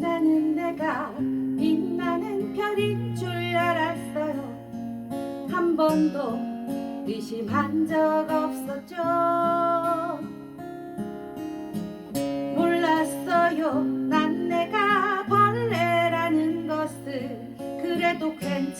나는 내가 빛나는 별인 줄 알았어요. 한 번도 의심한 적 없었죠.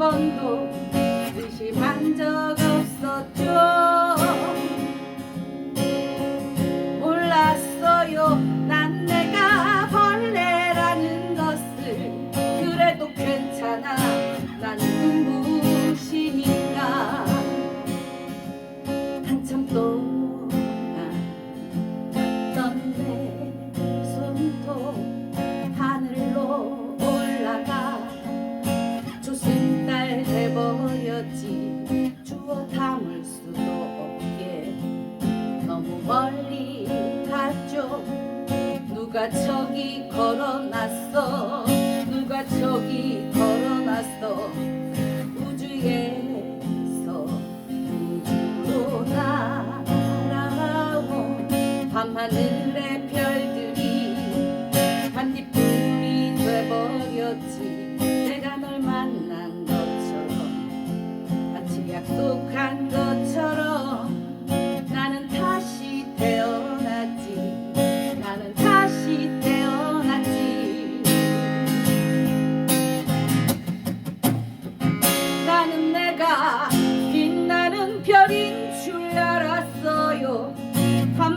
번도 의심한 적 돼버렸지. 주워 담을 수도 없게. 너무 멀리 갔죠. 누가 저기 걸어놨어? 누가 저기 걸어놨어? 우주에서 우주로 날아온 밤하늘의 별들이 반딧불이 돼버렸지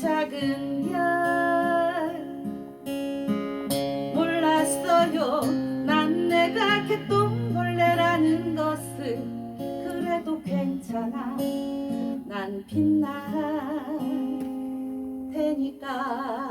작은 별. 몰랐어요. 난 내가 개똥벌레라는 것을 그래도 괜찮아. 난 빛날 테니까